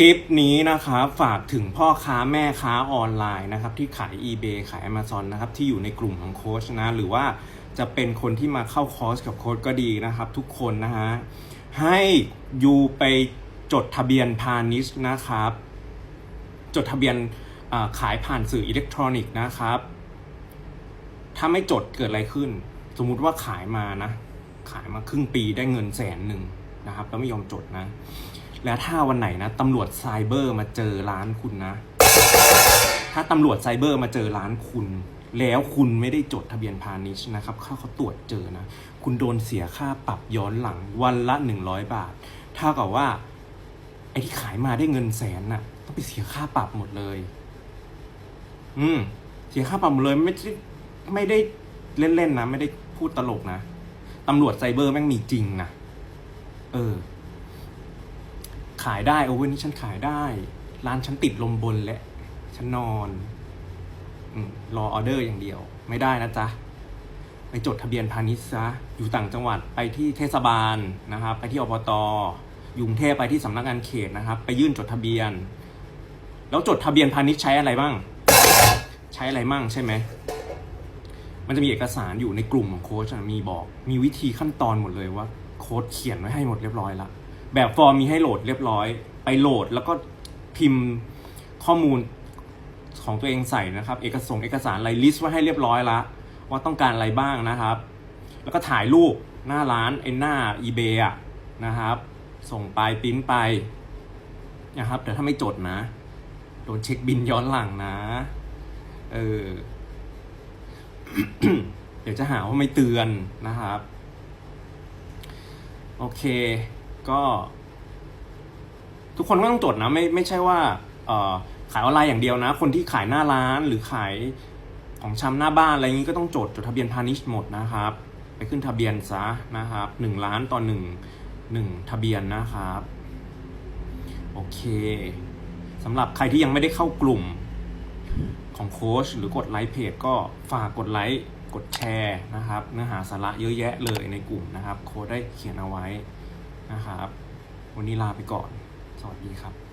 คลิปนี้นะครับฝากถึงพ่อค้าแม่ค้าออนไลน์นะครับที่ขาย eBay ขาย Amazon นะครับที่อยู่ในกลุ่มของโค้ชนะ หรือว่าจะเป็นคนที่มาเข้าคอร์สกับโค้ชก็ดีนะครับ ทุกคนนะฮะให้ยูไปจดทะเบียนพาณิชย์นะครับ จดทะเบียนขายผ่านสื่ออิเล็กทรอนิกส์นะครับ ถ้าไม่จดเกิดอะไรขึ้น สมมุติว่าขายมานะ ขายมาครึ่งปีได้เงินแสนหนึ่งนะครับ แล้วไม่ยอมจดนะ แล้วถ้าวันไหนนะตำรวจไซเบอร์มาเจอร้านคุณนะ ถ้าตำรวจไซเบอร์มาเจอร้านคุณ แล้วคุณไม่ได้จดทะเบียนพาณิชย์นะครับถ้าเขาตรวจเจอนะ คุณโดนเสียค่าปรับย้อนหลังวันละหนึ่งร้อยบาทเท่ากับว่าไอ้ที่ขายมาได้เงินแสนน่ะ ต้องไปเสียค่าปรับหมดเลย อืม เสียค่าปรับหมดเลยไม่ได้ไม่ได้เล่นๆนะ ไม่ได้พูดตลกนะตำรวจไซเบอร์แม่งมีจริงนะ เออายได้โอเวันนี้ฉันขายได้ ร้านฉันติดลมบนและ ฉันนอนอรอออเดอร์อย่างเดียว ไม่ได้นะจ๊ะ ไปจดทะเบียนพาณิชย์ซะอยู่ต่างจังหวัดไปที่เทศบาลนะครับ ไปที่อบตอยู่กรุงเทพไปที่สำนักงานเขตนะครับ ไปยื่นจดทะเบียน แล้วจดทะเบียนพาณิชย์ใช้อะไรบ้าง ใช้อะไรมั่งใช่ไหมมันจะมีเอกสารอยู่ในกลุ่มของโค้ชมีบอก มีวิธีขั้นตอนหมดเลยว่า โค้ชเขียนไว้ให้หมดเรียบร้อยละ แบบฟอร์มมีให้โหลดเรียบร้อย ไปโหลดแล้วก็พิมพ์ข้อมูลของตัวเองใส่นะครับ เอกสงเอกสารอะไรลิสต์ไว้ให้เรียบร้อยละว่าต้องการอะไรบ้างนะครับ แล้วก็ถ่ายรูปหน้าร้านไอ้หน้า eBay อะนะครับ ส่งไปปริ้นไปนะครับแต่ถ้าไม่จดนะ โดนเช็คบินย้อนหลังนะเออเดี๋ยวจะหาว่าไม่เตือนนะครับ โอเค ก็ ทุกคนก็ต้องจดนะไม่ไม่ใช่ว่าเขายออนไลน์อย่างเดียวนะ คนที่ขายหน้าร้านหรือขายของชำหน้าบ้านอะไรอย่างนี้ก็ต้องจดจดทะเบียนพาณิชย์หมดนะครับ ไปขึ้นทะเบียนซะนะครับหนึ่งล้านต่อหนึ่งหนึ่งทะเบียนนะครับโอเคสำหรับใครที่ยังไม่ได้เข้ากลุ่มของโค้ชหรือกดไลค์เพจก็ฝากกดไลค์กดแชร์นะครับ เนื้อหาสาระเยอะแยะเลยในกลุ่มนะครับ โค้ชได้เขียนเอาไว้ นะครับ วันนี้ลาไปก่อน สวัสดีครับ